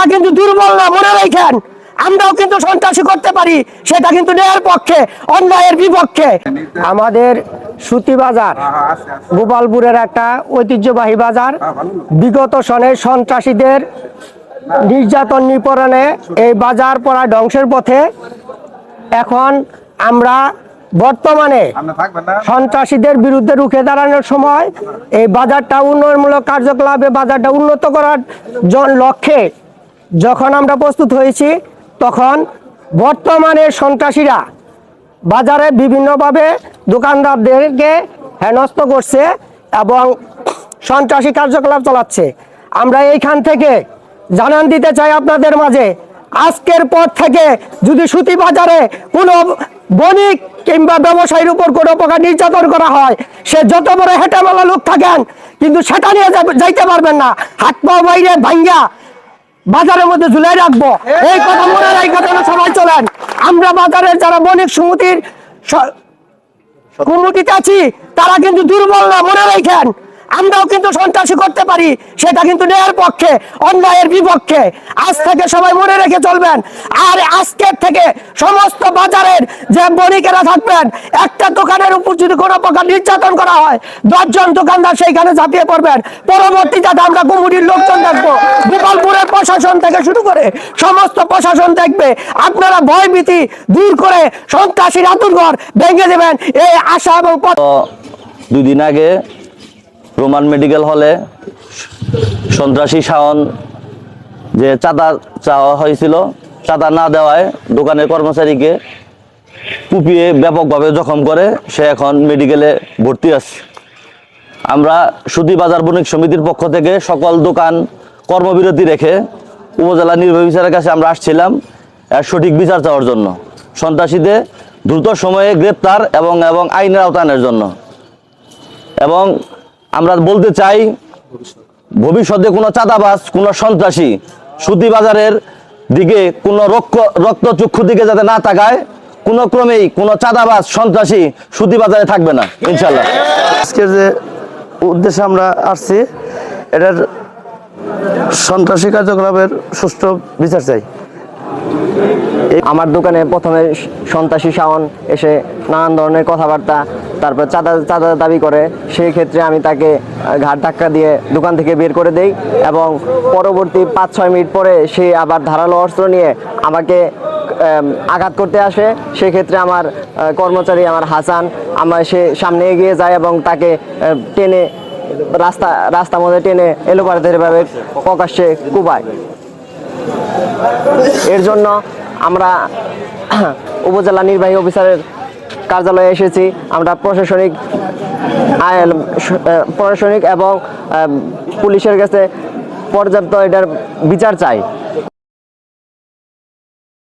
তারা কিন্তু দুর্বল না, মনে রাখেন। আমরাও কিন্তু সন্ত্রাসী করতে পারি, সেটা কিন্তু ন্যায়ের পক্ষে, অন্যায়ের বিপক্ষে। আমাদের সুতি বাজার, গোপালপুরের একটা ঐতিহ্যবাহী বাজার, বিগত সনে সন্ত্রাসীদের নির্যাতন নিপরণে এই বাজার পড়া ধ্বংসের পথে এখন আমরা বর্তমানে সন্ত্রাসীদের বিরুদ্ধে রুখে দাঁড়ানোর সময় এই বাজারটা উন্নয়নমূলক কার্যকলাপে বাজারটা উন্নত করার লক্ষ্যে যখন আমরা প্রস্তুত হয়েছি, তখন বর্তমানে সন্ত্রাসীরা বাজারে বিভিন্নভাবে দোকানদারদেরকে হেনস্থ করছে এবং সন্ত্রাসী কার্যকলাপ চালাচ্ছে। আমরা এইখান থেকে জানান দিতে চাই আপনাদের মাঝে, আজকের পর থেকে যদি সুতি বাজারে কোনো বণিক কিংবা ব্যবসায়ীর উপর কোনো প্রকার নির্যাতন করা হয়, সে যত বড় হেঁটেমালা লোক থাকেন, কিন্তু সেটা নিয়ে যাইতে পারবেন না। হাত পা বাইরে ভাঙ্গা বাজারের মধ্যে ঝুলাই রাখব। এই কথা মনে রাখি কথা সবাই চলেন। আমরা বাজারের যারা বণিক সমিতির কমিটিতে আছি তারা কিন্তু দুর্বল না মনে রাখেন। আমরাও কিন্তু সন্ত্রাসী করতে পারি, সেটা কিন্তু ন্যায়ের পক্ষে, অন্যায়ের বিপক্ষে। আজ থেকে সবাই মনে রেখে চলবেন, আর আজকের থেকে সমস্ত বাজারের যে বণিকেরা থাকবেন, একটা দোকানের উপর যদি কোনো প্রকার নির্যাতন করা হয়, দশজন দোকানদার সেইখানে ঝাঁপিয়ে পড়বেন। পরবর্তী যাতে আমরা কুমুরির লোকজন দেখব, গোপালপুরের প্রশাসন থেকে শুরু করে সমস্ত প্রশাসন দেখবে। আপনারা ভয়ভীতি দূর করে সন্ত্রাসীর আতুরঘর ভেঙে দেবেন, এই আশা এবং পথ দুই দিন আগে রোমান মেডিকেল হলে সন্ত্রাসী শাওন যে চাঁদা চাওয়া হয়েছিল, চাঁদা না দেওয়ায় দোকানের কর্মচারীকে কুপিয়ে ব্যাপকভাবে জখম করে, সে এখন মেডিকেলে ভর্তি আছে। আমরা সুদী বাজার বণিক সমিতির পক্ষ থেকে সকল দোকান কর্মবিরতি রেখে উপজেলা নির্বাহী বিচারের কাছে আমরা আসছিলাম, এর সঠিক বিচার চাওয়ার জন্য। সন্ত্রাসীদের দ্রুত সময়ে গ্রেপ্তার এবং এবং আইনের আওতানের জন্য। এবং আমরা বলতে চাই ভবিষ্যতে কোনো চাঁদাবাজ কোনো সন্ত্রাসী সুতি বাজারের দিকে কোনো রক্ত রক্তচক্ষু দিকে যাতে না তাকায় কোনো ক্রমেই কোনো চাঁদাবাজ সন্ত্রাসী সুতি বাজারে থাকবে না ইনশাল্লাহ আজকের যে উদ্দেশ্যে আমরা আসছি এটার সন্ত্রাসী কার্যকলাপের সুষ্ঠু বিচার চাই। আমার দোকানে প্রথমে সন্ত্রাসী শাওন এসে নানান ধরনের কথাবার্তা তারপর চাঁদা চাঁদা দাবি করে, সেই ক্ষেত্রে আমি তাকে ঘাট ধাক্কা দিয়ে দোকান থেকে বের করে দেই এবং পরবর্তী পাঁচ ছয় মিনিট পরে সে আবার ধারালো অস্ত্র নিয়ে আমাকে আঘাত করতে আসে। সেক্ষেত্রে আমার কর্মচারী আমার হাসান আমার সে সামনে এগিয়ে যায় এবং তাকে টেনে রাস্তা রাস্তার মধ্যে টেনে এলোপাড়াতেভাবে প্রকাশ্যে কুবায়। এর জন্য আমরা উপজেলা নির্বাহী অফিসারের কার্যালয়ে এসেছি। আমরা প্রশাসনিক প্রশাসনিক এবং পুলিশের কাছে পর্যাপ্ত এটার বিচার চাই।